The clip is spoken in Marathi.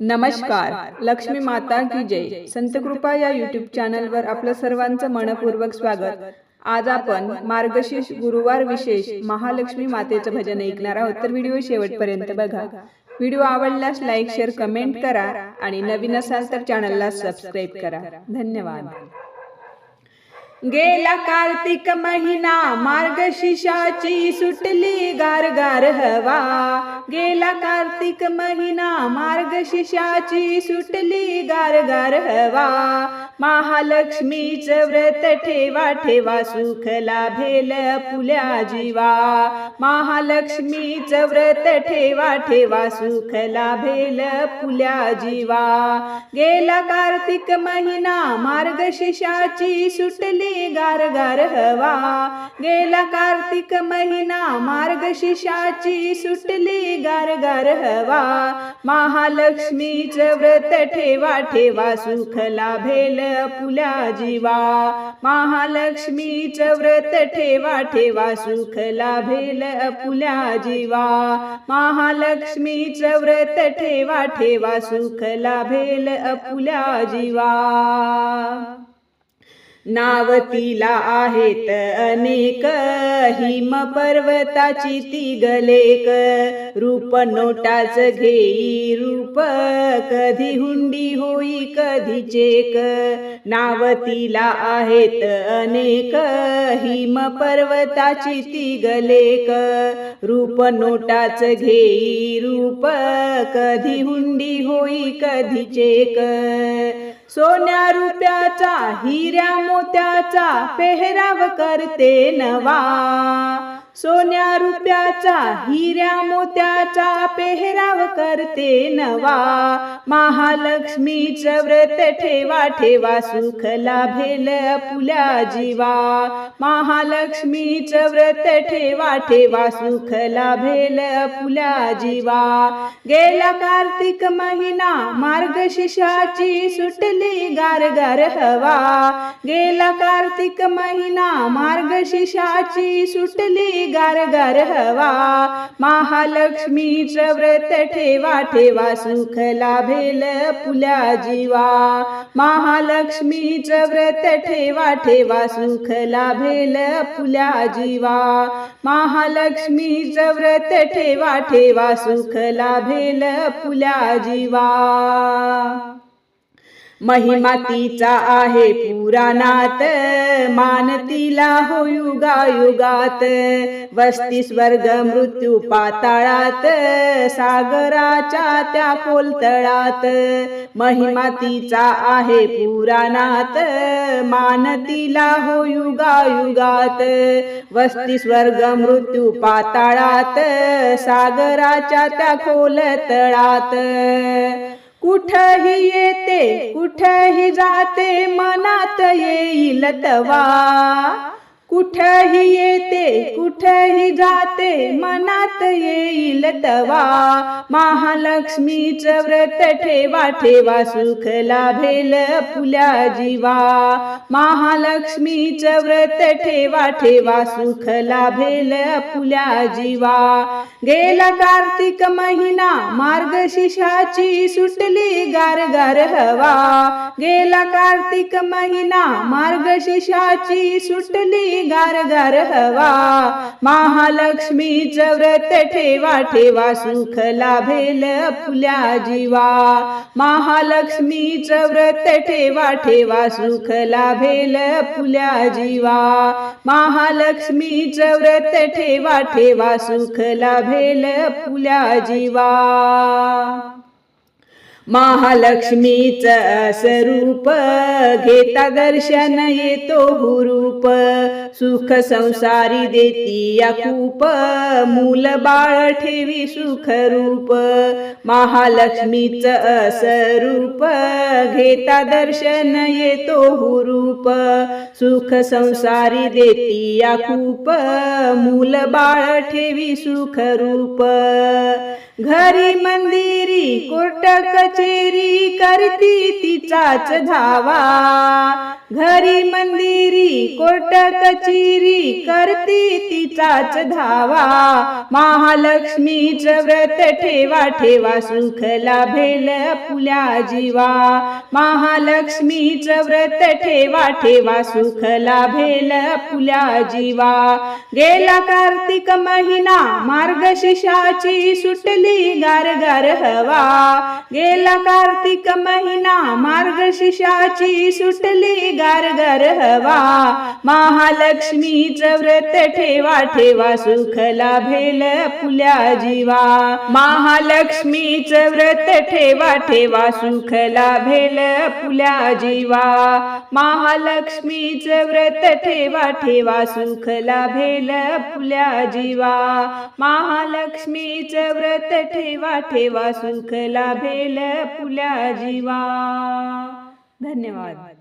नमस्कार. लक्ष्मी माता की जय. संत कृपा या युट्यूब चॅनलवर आपलं सर्वांचं मनपूर्वक स्वागत. आज आपण मार्गशीर्ष गुरुवार विशेष महालक्ष्मी मातेचं भजन ऐकणार आहोत. तर व्हिडिओ शेवटपर्यंत बघा. व्हिडिओ आवडल्यास लाईक शेअर कमेंट करा आणि नवीन असाल तर चॅनलला सबस्क्राईब करा. धन्यवाद. गेला कार्तिक महिना मार्गशिषाची सुटली गार हवा. गेला कार्तिक महिना मार्गशिषाची सुटली गार हवा. महालक्ष्मीचं व्रत ठेवा ठेवा सुख लाभेल पुल्या जीवा. महालक्ष्मीचं व्रत ठेवा ठेवा सुख लाभेल पुल्या जीवा. गेला कार्तिक महिना मार्गशिषाची सुटली गार गार हवा. गेला कार्तिक महिना मार्गशिषाची सुटली गार गार हवा. महालक्ष्मीचं व्रत ठेवा ठेवा सुख लाभेल पुल्या जीवा महालक्ष्मीच व्रत ठेवा ठेवा सुख लाभेल पुल्या जीवा महालक्ष्मीच व्रत ठेवा ठेवा सुख लाभेल पुल्या जीवा नाव तिला आहेत अनेक हिम पर्वताची ती गलेक रूप नोटाच घेई रूप कधी हुंडी होई कधी चेक. नाव तिला आहेत अनेक हिम पर्वताची ती गलेक रूप नोटाच घेई रूप कधी हुंडी होई कधी चेक. सोन्या रुपयाचा हिऱ्या मोत्याचा पेहराव करते नवा. सोन्या रुपयाचा हिऱ्या मोत्याचा पेहराव करते नवा. महालक्ष्मीच व्रत ठेवा ठेवा सुख लाभेल पुल्या जीवा. महालक्ष्मीच व्रत ठेवा ठेवा सुख लाभेल पुल्या जीवा. गेला कार्तिक महिना मार्गशिषाची सुटली गारगार हवा. गेला कार्तिक महिना मार्गशिषाची सुटली गार गार हवा महालक्ष्मीच व्रत ठेवा ठेवा सुख लाभेल पुल्या जीवा. महालक्ष्मीच व्रत ठेवा ठेवा सुख लाभेल पुल्या जीवा. महालक्ष्मीच व्रत ठेवा ठेवा सुख लाभेल पुल्या जीवा. महिमा तिचा आहे पुराणात. मान तिला हो युगायुगात वस्ती स्वर्ग मृत्यू पाताळात. सागराच्या त्या खोल तळात महिमा तिचा आहे पुराणात. मान तिला हो युगायुगात वस्ती स्वर्ग मृत्यू पाताळात. सागराच्या त्या खोल तळात कुठही येते कुठही जाते मनात येईल तवा. कुठही येते कुठही जाते मनात येईल तवा. महालक्ष्मीचं व्रत ठेवा ठेवा सुख लाभेल फुल्या जीवा. महालक्ष्मीचं व्रत ठेवा ठेवा सुख लाभेल फुल्या जीवा. गेला कार्तिक महिना मार्गशीर्षाची सुटली गारगार हवा. गेला कार्तिक महिना मार्गशिषाची सुटली गार गार हवा महालक्ष्मीच व्रत ठेवा ठेवा सुख लाभेल फुल्या जीवा. महालक्ष्मीच व्रत ठेवा ठेवा सुख लाभेल फुल्या जीवा. महालक्ष्मीच व्रत ठेवा ठेवा सुख लाभेल फुल्या जीवा. महालक्ष्मीचं स्वरूप घेता दर्शन येतो हुरूप सुख संसारी देती या खूप मूल बाळ ठेवी सुख रूप. महालक्ष्मीचं स्वरूप घेता दर्शन येतो हुरूप सुख संसारी देती या खूप मूल बाळ ठेवी सुख रूप. घरी मंदिर कोर्ट कचेरी करती तिचाच धावा. घरी मंदिरी कोर्ट कचेरी करती तिचाच धावा. महालक्ष्मीच व्रत ठेवा ठेवा सुख लाभेल फुल्या जीवा. महालक्ष्मीच व्रत ठेवा ठेवा सुख लाभेल फुल्या जीवा. गेला कार्तिक महिना मार्गशिषाची सुटली गार गार हवा. गेला कार्तिक महिना मार्गशिषाची सुटली गारगर हवा. महालक्ष्मीच व्रत ठेवा ठेवा सुख लाभेल फुल्या जीवा. महालक्ष्मीच व्रत ठेवा ठेवा सुख लाभेल फुल्या जीवा. महालक्ष्मीच व्रत ठेवा ठेवा सुख लाभेल फुल्या जीवा. महालक्ष्मीच व्रत ठेवा ठेवा सुख लाभेल फुल्या जीवा धन्यवाद.